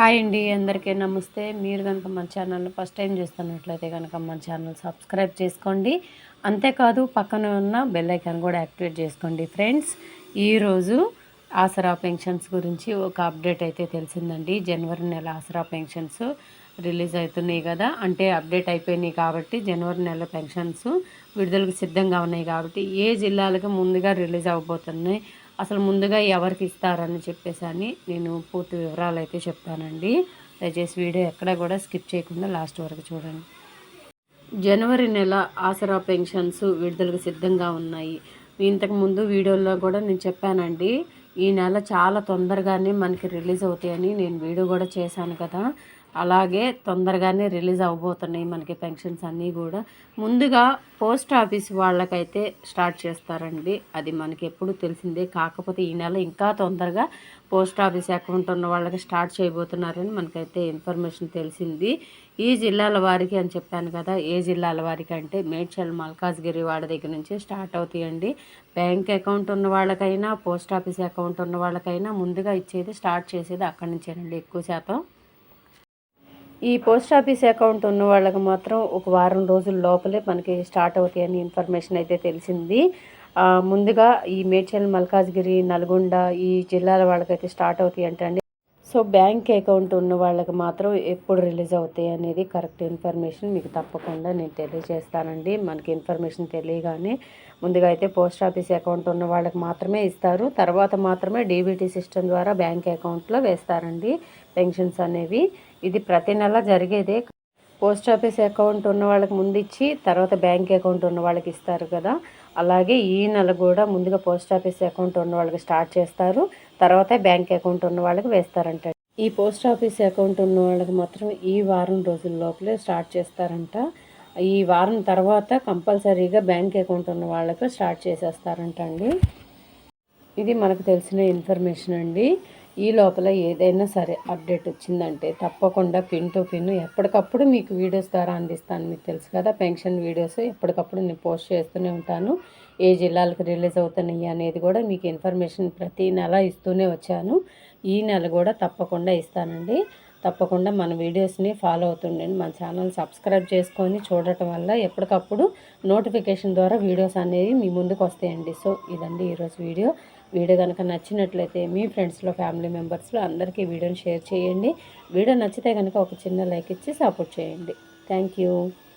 Hi అండి అందరికీ నమస్తే. మీరు కనుక మన ఛానల్ని ఫస్ట్ టైం చూస్తున్నట్లయితే కనుక మన ఛానల్ సబ్స్క్రైబ్ చేసుకోండి. అంతేకాదు పక్కన ఉన్న బెల్ ఐకాన్ కూడా యాక్టివేట్ చేసుకోండి ఫ్రెండ్స్. ఈరోజు ఆసరా పెన్షన్స్ గురించి ఒక అప్డేట్ అయితే తెలిసిందండి. జనవరి నెల ఆసరా పెన్షన్స్ రిలీజ్ అవుతున్నాయి కదా అంటే అప్డేట్ అయిపోయినాయి కాబట్టి జనవరి నెల పెన్షన్స్ విడుదలకు సిద్ధంగా ఉన్నాయి కాబట్టి ఏ జిల్లాలకు ముందుగా రిలీజ్ అవబోతున్నాయి అసలు ముందుగా ఎవరికి ఇస్తారని చెప్పేసి అని నేను పూర్తి వివరాలు అయితే చెప్తానండి. దయచేసి వీడియో ఎక్కడ కూడా స్కిప్ చేయకుండా లాస్ట్ వరకు చూడండి. జనవరి నెల ఆసరా పెన్షన్స్ విడుదలకు సిద్ధంగా ఉన్నాయి. ఇంతకు ముందు వీడియోలో కూడా నేను చెప్పానండి ఈ నెల చాలా తొందరగానే మనకి రిలీజ్ అవుతాయని నేను వీడియో కూడా చేశాను కదా. అలాగే తొందరగానే రిలీజ్ అవబోతున్నాయి మనకి పెన్షన్స్ అన్నీ కూడా. ముందుగా పోస్ట్ ఆఫీస్ వాళ్ళకైతే స్టార్ట్ చేస్తారండి. అది మనకి ఎప్పుడు తెలిసిందే. కాకపోతే ఈ నెల ఇంకా తొందరగా పోస్ట్ ఆఫీస్ అకౌంట్ ఉన్న వాళ్ళకి స్టార్ట్ చేయబోతున్నారని మనకైతే ఇన్ఫర్మేషన్ తెలిసింది. ఈ జిల్లాల వారికి అని చెప్పాను కదా ఏ జిల్లాల వారికి అంటే మేడ్చల్ మల్కాజ్గిరి వాడి దగ్గర నుంచి స్టార్ట్ అవుతాయండి. బ్యాంక్ అకౌంట్ ఉన్న వాళ్ళకైనా పోస్ట్ ఆఫీస్ అకౌంట్ ఉన్న వాళ్ళకైనా ముందుగా ఇచ్చేది స్టార్ట్ చేసేది అక్కడి నుంచేనండి ఎక్కువ శాతం. ఈ పోస్ట్ ఆఫీస్ అకౌంట్ ఉన్న వాళ్ళకి మాత్రం ఒక వారం రోజుల లోపలే మనకి స్టార్ట్ అవుతాయని ఇన్ఫర్మేషన్ అయితే తెలిసింది. ముందుగా ఈ మేడ్చల్ మల్కాజ్గిరి నల్గొండ ఈ జిల్లాల వాళ్ళకైతే స్టార్ట్ అవుతాయి అంటే అండి. సో బ్యాంక్ అకౌంట్ ఉన్న వాళ్ళకి మాత్రం ఎప్పుడు రిలీజ్ అవుతాయి అనేది కరెక్ట్ ఇన్ఫర్మేషన్ మీకు తప్పకుండా నేను తెలియజేస్తానండి. మనకి ఇన్ఫర్మేషన్ తెలియగానే ముందుగా అయితే పోస్ట్ ఆఫీస్ అకౌంట్ ఉన్న వాళ్ళకి మాత్రమే ఇస్తారు. తర్వాత మాత్రమే డీబీటీ సిస్టమ్ ద్వారా బ్యాంక్ అకౌంట్లో వేస్తారండి పెన్షన్స్ అనేవి. ఇది ప్రతి నెల జరిగేదే. పోస్ట్ ఆఫీస్ అకౌంట్ ఉన్న వాళ్ళకి ముందు ఇచ్చి తర్వాత బ్యాంక్ అకౌంట్ ఉన్న వాళ్ళకి ఇస్తారు కదా. అలాగే ఈ నెల కూడా ముందుగా పోస్ట్ ఆఫీస్ అకౌంట్ ఉన్న వాళ్ళకి స్టార్ట్ చేస్తారు. తర్వాత బ్యాంక్ అకౌంట్ ఉన్న వాళ్ళకి వేస్తారంట. ఈ పోస్ట్ ఆఫీస్ అకౌంట్ ఉన్న వాళ్ళకి మాత్రం ఈ వారం రోజుల లోపలే స్టార్ట్ చేస్తారంట. ఈ వారం తర్వాత కంపల్సరీగా బ్యాంక్ అకౌంట్ ఉన్న వాళ్ళకు స్టార్ట్ చేసేస్తారంట అండి. ఇది మనకు తెలిసిన ఇన్ఫర్మేషన్ అండి. ఈ లోపల ఏదైనా సరే అప్డేట్ వచ్చిందంటే తప్పకుండా పిన్ టు పిన్ ఎప్పటికప్పుడు మీకు వీడియోస్ ద్వారా అందిస్తాను. మీకు తెలుసు కదా పెన్షన్ వీడియోస్ ఎప్పటికప్పుడు నేను పోస్ట్ చేస్తూనే ఉంటాను. ఏ జిల్లాలకు రిలీజ్ అవుతున్నాయి అనేది కూడా మీకు ఇన్ఫర్మేషన్ ప్రతి నెల ఇస్తూనే వచ్చాను. ఈ నెల కూడా తప్పకుండా ఇస్తానండి. తప్పకుండా మన వీడియోస్ని ఫాలో అవుతుండండి. మన ఛానల్ సబ్స్క్రైబ్ చేసుకొని చూడటం వల్ల ఎప్పటికప్పుడు నోటిఫికేషన్ ద్వారా వీడియోస్ అనేవి మీ ముందుకు వస్తాయండి. సో ఇదండి ఈరోజు వీడియో. వీడియో కనుక నచ్చినట్లయితే మీ ఫ్రెండ్స్లో ఫ్యామిలీ మెంబర్స్లో అందరికీ వీడియోని షేర్ చేయండి. వీడియో నచ్చితే కనుక ఒక చిన్న లైక్ ఇచ్చి సపోర్ట్ చేయండి. థ్యాంక్